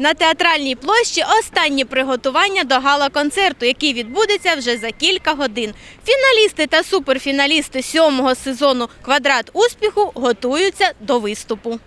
На театральній площі останні приготування до гала-концерту, який відбудеться вже за кілька годин. Фіналісти та суперфіналісти сьомого сезону Квадрат успіху готуються до виступу.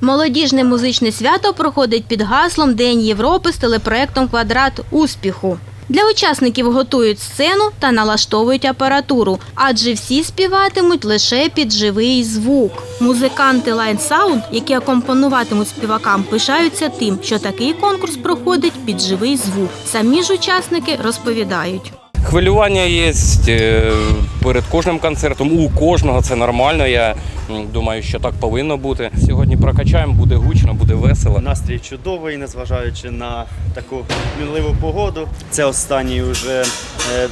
Молодіжне музичне свято проходить під гаслом День Європи з телепроектом Квадрат успіху. Для учасників готують сцену та налаштовують апаратуру, адже всі співатимуть лише під живий звук. Музиканти Line Sound, які акомпонуватимуть співакам, пишаються тим, що такий конкурс проходить під живий звук. Самі ж учасники розповідають. Хвилювання є е, перед кожним концертом. У кожного це нормально. Я думаю, що так повинно бути. Сьогодні прокачаємо, буде гучно, буде весело. Настрій чудовий, незважаючи на таку мінливу погоду. Це останній уже е,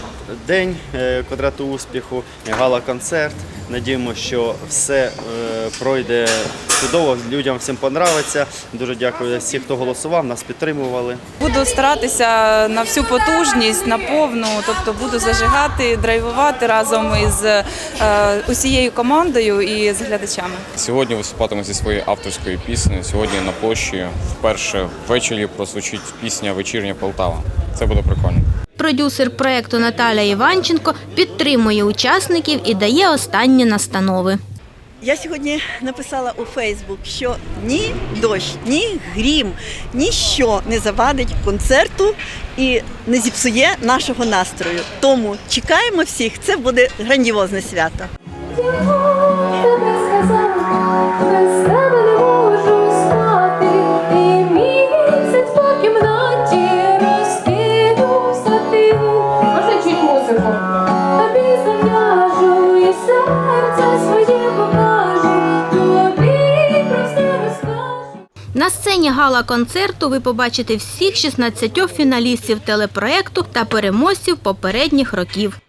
день е, квадрату успіху, гала-концерт. Надіємося, що все е, пройде чудово, людям всім понравиться. Дуже дякую всім, хто голосував, нас підтримували. Буду старатися на всю потужність, на повну, тобто буду зажигати, драйвувати разом із е, усією командою і з глядачами. Сьогодні виступатиму зі своєю авторською піснею. Сьогодні на площі вперше ввечері прозвучить пісня Вечірня Полтава. Це буде прикольно. Продюсер проекту Наталя Іванченко підтримує учасників і дає останні настанови. Я сьогодні написала у Фейсбук, що ні дощ, ні грім, ніщо не завадить концерту і не зіпсує нашого настрою. Тому чекаємо всіх. Це буде грандіозне свято. На сцені гала-концерту ви побачите всіх 16 фіналістів телепроекту та переможців попередніх років.